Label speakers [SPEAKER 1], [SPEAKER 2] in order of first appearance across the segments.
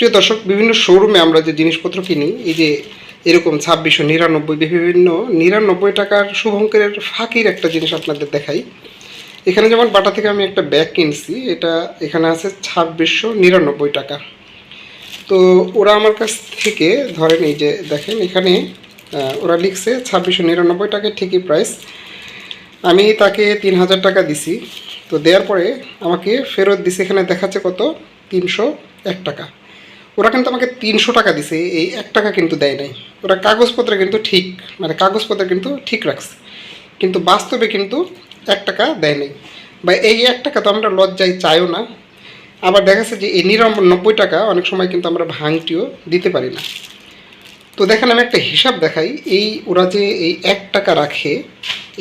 [SPEAKER 1] প্রিয় দর্শক, বিভিন্ন শোরুমে আমরা যে জিনিসপত্র কিনি, এই যে এরকম ছাব্বিশশো নিরানব্বই, বিভিন্ন নিরানব্বই টাকার শুভঙ্করের ফাঁকির একটা জিনিস আপনাদের দেখাই। এখানে যেমন বাটা থেকে আমি একটা ব্যাগ কিনছি, এটা এখানে আছে ছাব্বিশশো নিরানব্বই টাকা। তো ওরা আমার কাছ থেকে, ধরেন এই যে দেখেন, এখানে ওরা লিখছে ছাব্বিশশো নিরানব্বই টাকা ঠিকই প্রাইস আমি তাকে তিন হাজার টাকা দিছি। তো দেওয়ার পরে আমাকে ফেরত দিছে, এখানে দেখাচ্ছে কত? তিনশো এক টাকা। ওরা কিন্তু আমাকে তিনশো টাকা দিছে, এই এক টাকা কিন্তু দেয় নাই। ওরা কাগজপত্র কিন্তু ঠিক মানে কাগজপত্র কিন্তু ঠিক রাখছে। কিন্তু বাস্তবে কিন্তু এক টাকা দেয় নাই। বা এই এক টাকা তো আমরা লজ্জায় চাইও না। আবার দেখা যাচ্ছে যে এই নিরানব্বই টাকা অনেক সময় কিন্তু আমরা ভাঙটিও দিতে পারি না। তো দেখেন, আমি একটা হিসাব দেখাই। এই ওরা যে এই এক টাকা রাখে,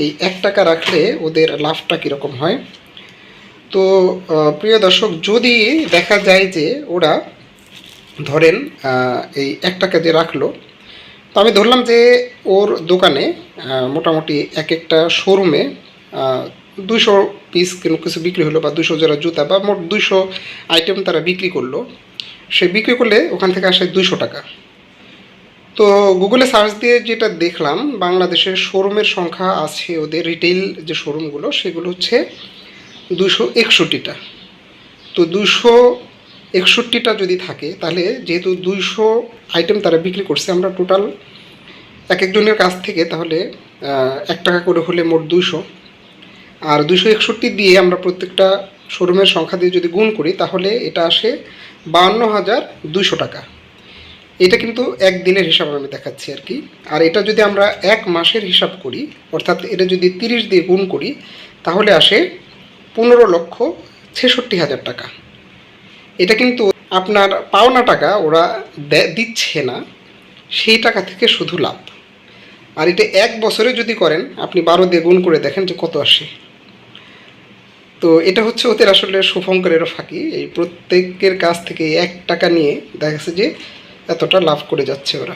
[SPEAKER 1] এই এক টাকা রাখলে ওদের লাভটা কীরকম হয়? তো প্রিয় দর্শক, যদি দেখা যায় যে ওরা ধরেন এই এক টাকা যে রাখল, তো আমি ধরলাম যে ওর দোকানে মোটামুটি এক একটা শোরুমে দুশো পিস কোনো কিছু বিক্রি হলো বা দুশো জোড়া জুতা বা মোট দুশো আইটেম তারা বিক্রি করল। সে বিক্রি করলে ওখান থেকে আসে দুশো টাকা। তো গুগলে সার্চ দিয়ে যেটা দেখলাম, বাংলাদেশের শোরুমের সংখ্যা আছে ওদের রিটেল যে শোরুমগুলো, সেগুলো হচ্ছে দুশো একষট্টিটা। তো দুশো একষট্টিটা যদি থাকে, তাহলে যেহেতু দুইশো আইটেম তারা বিক্রি করছে, আমরা টোটাল এক একজনের কাছ থেকে তাহলে এক টাকা করে হলে মোট দুইশো। আর দুশো একষট্টি দিয়ে আমরা প্রত্যেকটা শোরুমের সংখ্যা দিয়ে যদি গুণ করি, তাহলে এটা আসে বাহান্ন হাজার দুশো টাকা। এটা কিন্তু এক দিনের হিসাব আমি দেখাচ্ছি আর কি। আর এটা যদি আমরা এক মাসের হিসাব করি, অর্থাৎ এটা যদি তিরিশ দিয়ে গুণ করি, তাহলে আসে পনেরো লক্ষ ছেষট্টি হাজার টাকা। এটা কিন্তু আপনার পাওনা টাকা ওরা দিচ্ছে না, সেই টাকা থেকে শুধু লাভ। আর এটা এক বছরে যদি করেন, আপনি বারো দিয়ে গুণ করে দেখেন যে কত আসে। তো এটা হচ্ছে ওদের আসলে শুভঙ্করেরও ফাঁকি। এই প্রত্যেকের কাছ থেকে এক টাকা নিয়ে দেখা যাচ্ছে যে এতটা লাভ করে যাচ্ছে ওরা।